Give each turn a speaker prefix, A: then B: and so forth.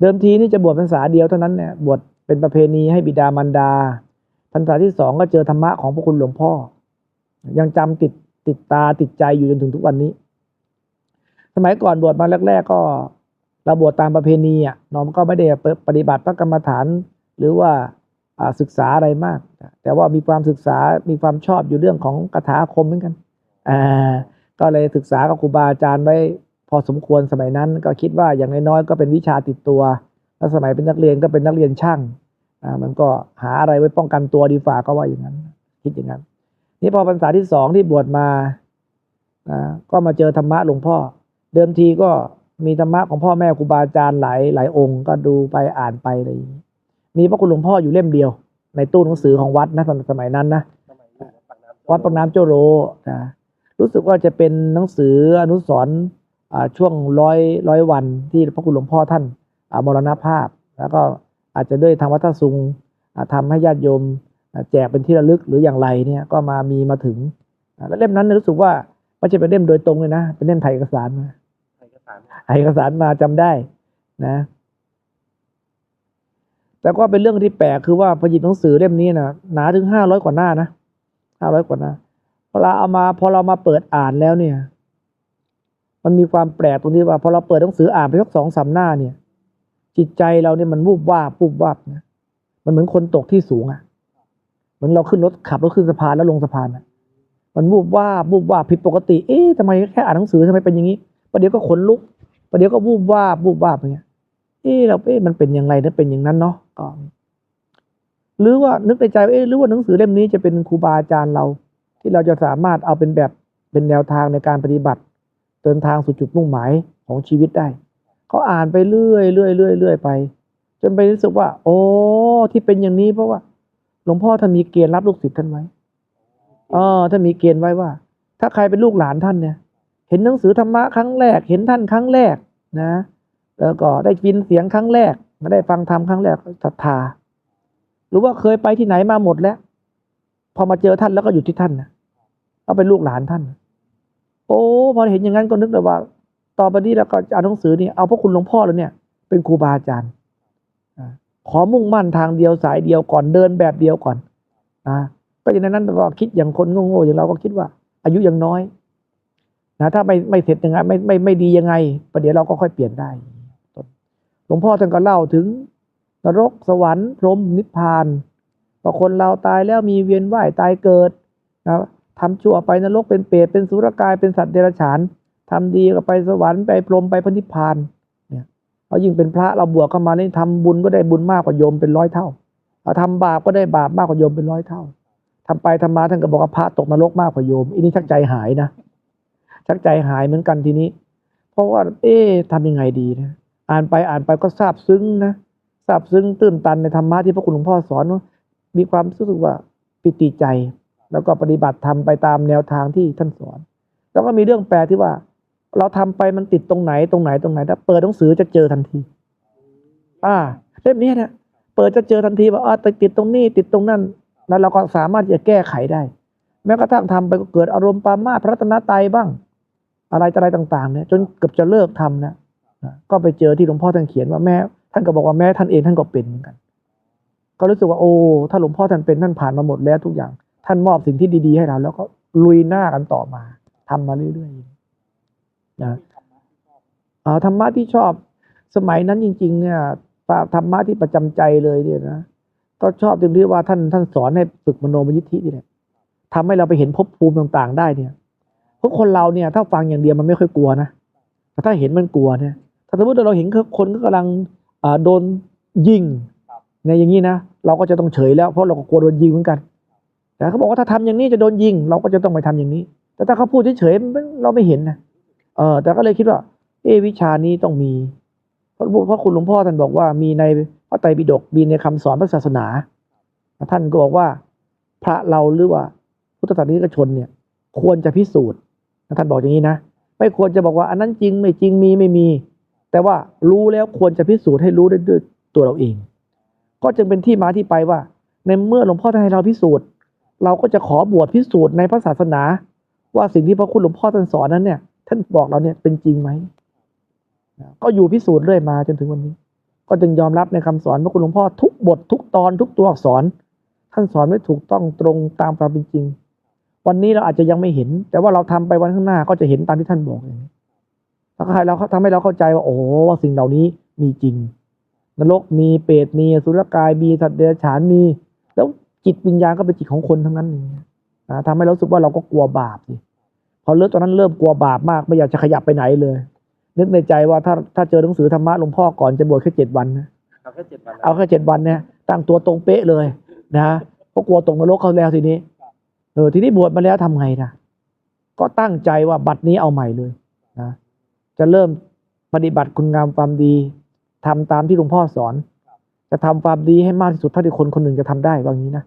A: เดิมทีนี่จะบวชพรรษาเดียวเท่านั้นเนี่ยบวชเป็นประเพณีให้บิดามารดาพรรษาที่สองก็เจอธรรมะของพระคุณหลวงพ่อ ยังจำติดติดตาติดใจอยู่จนถึงทุกวันนี้ สมัยก่อนบวชมาแรก ๆ ก็เราบวชตามประเพณีอะน้อมก็ไม่ได้ปฏิบัติพระกรรมฐาน หรือว่าศึกษาอะไรมาก แต่ว่ามีความศึกษามีความชอบอยู่เรื่องของคาถาคมเหมือนกันอ่าก็เลยศึกษากับครูบาอาจารย์ไว้ อสมควรสมัยนั้นก็คิดว่าอย่างน้อยๆก็เป็นวิชาติดตัวแล้วสมัยเป็นนักเรียนก็เป็นนักเรียนช่างอ่ามันก็หาอะไรไว้ป้องกันตัวดีฝ่าก็ว่าอย่างนั้น คิดอย่างนั้น นี่พอพรรษาที่สองที่บวชมาอ่าก็มาเจอธรรมะหลวงพ่อ เดิมทีก็มีธรรมะของพ่อแม่ครูบาอาจารย์หลายหลายองค์ก็ดูไปอ่านไปอะไรอย่างนี้มีพระคุณหลวงพ่ออยู่เล่มเดียว ในตู้หนังสือของวัดนะสมัยนั้นนะวัดปากน้ำเจ้าโรนะรู้สึกว่าจะเป็นหนังสืออนุสรณ์อ่า ช่วงร้อยร้อยวันที่พระคุณหลวงพ่อท่านอ่ามรณภาพ แล้วก็อาจจะด้วยทางวัดท่าซุงอ่าทำให้ญาติโยมแจกเป็นที่ระลึกหรืออย่างไรเนี่ยก็มามีมาถึงแล้วเล่มนั้นรู้สึกว่าไม่ใช่เป็นเล่มโดยตรงเลยนะ เป็นเล่มถ่ายเอกสารมา
B: เอกสาร
A: ถ่ายเอกสารมาจำได้นะ แต่ก็เป็นเรื่องที่แปลกคือว่าพอหยิบหนังสือเล่มนี้นะหนาถึงห้าร้อยกว่าหน้านะห้าร้อยกว่าหน้าพอเราเอามาพอเรามาเปิดอ่านแล้วเนี่ย มันมีความแปลกตรงที่ว่าพอเราเปิดหนังสืออ่านไปสักสองสามหน้าเนี่ย จิตใจเราเนี่ยมันวูบวาบวูบวาบนะมันเหมือนคนตกที่สูงอะเหมือนเราขึ้นรถขับรถขึ้นสะพานแล้วลงสะพานอะ มันวูบวาบวูบวาบผิดปกติ เอ๊ะทำไมแค่อ่านหนังสือทำไมเป็นอย่างนี้ประเดี๋ยวก็ขนลุกประเดี๋ยวก็วูบวาบวูบวาบอย่างเงี้ยเอ๊ะเราเอ๊ะมันเป็นอย่างไรนะเป็นอย่างนั้นเนาะก็หรือว่านึกในใจเอ๊ะหรือว่าหนังสือเล่มนี้จะเป็นครูบาอาจารย์เรา ที่เราจะสามารถเอาเป็นแบบเป็นแนวทางในการปฏิบัติ เดินทางสู่จุดมุ่งหมายของชีวิตได้เขาอ่านไปเรื่อยเรื่อยเรื่อยเรื่อยไป จนไปรู้สึกว่า โอ้ที่เป็นอย่างนี้เพราะว่า หลวงพ่อท่านมีเกณฑ์รับลูกศิษย์ท่านไว้เออท่านมีเกณฑ์ไว้ว่า ถ้าใครเป็นลูกหลานท่านเนี่ย เห็นหนังสือธรรมะครั้งแรก เห็นท่านครั้งแรกนะ แล้วก็ได้ยินเสียงครั้งแรกมาได้ฟังธรรมครั้งแรกศรัทธา หรือว่าเคยไปที่ไหนมาหมดแล้ว พอมาเจอท่านแล้วก็อยู่ที่ท่านนะเอาเป็นลูกหลานท่าน โอ้พอเห็นอย่างนั้นก็นึกเลยว่า ต่อไปนี้เราก็จะเอาหนังสือนี่เอาพระคุณหลวงพ่อแล้วเนี่ย เป็นครูบาอาจารย์ขอมุ่งมั่นทางเดียวสายเดียวก่อนเดินแบบเดียวก่อนนะก็อย่างนั้นก็คิดอย่างคนโง่ๆอย่างเราก็คิดว่า อายุยังน้อยนะถ้าไม่ไม่เสร็จยังไงไม่ไม่ไม่ดียังไงประเดี๋ยวเราก็ค่อยเปลี่ยนได้หลวงพ่อท่านก็เล่าถึง นรกสวรรค์พรหมนิพพานว่าคนเราตายแล้วมีเวียนว่ายตายเกิดนะ ทำชั่วไปนรกเป็นเปรตเป็นสุรกายเป็นสัตว์เดรัจฉานทำดีก็ไปสวรรค์ไปพรหมไปพระนิพพานเนี่ยเอายิ่งเป็นพระเราบวกเข้ามานี่ทำบุญก็ได้บุญมากกว่าโยมเป็นร้อยเท่าเอาทำบาปก็ได้บาปมากกว่าโยมเป็นร้อยเท่าทำไปทำมาท่านก็บอกว่าพระตกนรกมากกว่าโยมอันนี้ชักใจหายนะชักใจหายเหมือนกันทีนี้ เพราะว่า เอ๊ะทำยังไงดีนะอ่านไปอ่านไปก็ซาบซึ้งนะซาบซึ้งตื้นตันในธรรมะที่พระคุณหลวงพ่อสอนว่ามีความรู้สึกว่าปิติใจ แล้วก็ปฏิบัติทำไปตามแนวทางที่ท่านสอน แล้วก็มีเรื่องแปลที่ว่า เราทำไปมันติดตรงไหนตรงไหนตรงไหนถ้าเปิดหนังสือจะเจอทันที อ่าเล่มนี้นี่ยเปิดจะเจอทันทีว่าอ่าติดตรงนี้ติดตรงนั้น แล้วเราก็สามารถจะแก้ไขได้ แม้กระทั่งทำไปก็เกิดอารมณ์ปามาพระรัตนตรัยบ้าง อะไรต่ออะไรต่างๆเนี่ยจนเกือบจะเลิกทำนะนะก็ไปเจอที่หลวงพ่อท่านเขียนว่าแม่ท่านก็บอกว่าแม่ท่านเองท่านก็เป็นเหมือนกัน ก็รู้สึกว่าโอ้ถ้าหลวงพ่อท่านเป็นท่านผ่านมาหมดแล้วทุกอย่าง ท่านมอบสิ่งที่ดี ๆ ให้เรา แล้วก็ลุยหน้ากันต่อมาทำมาเรื่อยๆนะธรรมะที่ชอบสมัยนั้นจริง ๆ เนี่ยธรรมะที่ประจำใจเลยเนี่ยนะก็ชอบตรงที่ว่าท่านท่านสอนให้ฝึกมโนมยิทธินี่แหละทำให้เราไปเห็นภพภูมิต่างๆ ได้เนี่ยเพราะคนเราเนี่ยถ้าฟังอย่างเดียวมันไม่ค่อยกลัวนะแต่ถ้าเห็นมันกลัวเนี่ย ถ้าสมมติเราเห็นคนก็กำลังโดนยิงในอย่างนี้นะเราก็จะต้องเฉยแล้วเพราะเราก็กลัวโดนยิงเหมือนกัน แต่เขาบอกว่าถ้าทำอย่างนี้จะโดนยิง เราก็จะต้องไปทำอย่างนี้ แต่ถ้าเขาพูดเฉยๆเราไม่เห็นนะเออแต่ก็เลยคิดว่า เอวิชานี้ต้องมี เพราะเพราะคุณหลวงพ่อท่านบอกว่ามีในพระไตรปิฎกมีในคำสอนพระศาสนา ท่านก็บอกว่าพระเราหรือว่าพุทธศาสนิกชนเนี่ย ควรจะพิสูจน์ท่านบอกอย่างนี้นะไม่ควรจะบอกว่าอันนั้นจริงไม่จริงมีไม่มี แต่ว่ารู้แล้วควรจะพิสูจน์ให้รู้ด้วยตัวเราเอง ก็จึงเป็นที่มาที่ไปว่า ในเมื่อหลวงพ่อท่านให้เราพิสูจน์ เราก็จะขอบวชพิสูจน์ในพระศาสนา ว่าสิ่งที่พระคุณหลวงพ่อท่านสอนนั้นเนี่ย ท่านบอกเราเนี่ยเป็นจริงไหมก็อยู่พิสูจน์เรื่อยมาจนถึงวันนี้ ก็จึงยอมรับในคำสอนพระคุณหลวงพ่อทุกบททุกตอนทุกตัวอักษร ท่านสอนไว้ถูกต้องตรงตามความเป็นจริง วันนี้เราอาจจะยังไม่เห็น แต่ว่าเราทำไปวันข้างหน้าก็จะเห็นตามที่ท่านบอกอย่างนี้ถ้าใครเราทำให้เราเข้าใจว่าโอ้ว่าสิ่งเหล่านี้มีจริง นรกมีเปรตมีสุรกายมีสัตว์เดรัจฉานมี แล้ว จิตวิญญาณก็เป็นจิตของคนทั้งนั้นอย่างเงี้ยนะทำให้เรารู้สึกว่าเราก็กลัวบาปสิพอเริ่มตอนนั้นเริ่มกลัวบาปมากไม่อยากจะขยับไปไหนเลย นึกในใจว่าถ้าถ้าเจอหนังสือธรรมะหลวงพ่อก่อนจะบวชแค่เจ็ดวันนะ
B: เอาแค่เจ็ดวันแล้ว
A: เอาแค่เจ็ดวันเนี่ยตั้งตัวตรงเป๊ะเลย นะเพราะกลัวตกนรกเขาแล้วทีนี้เออทีนี้บวชมาแล้วทำไงนะก็ตั้งใจว่าบัดนี้เอาใหม่เลยนะจะเริ่มปฏิบัติคุณงามความดีทำตามที่หลวงพ่อสอน จะทำความดีให้มากที่สุดเท่าที่คนคนหนึ่งจะทำได้ว่างี้นะ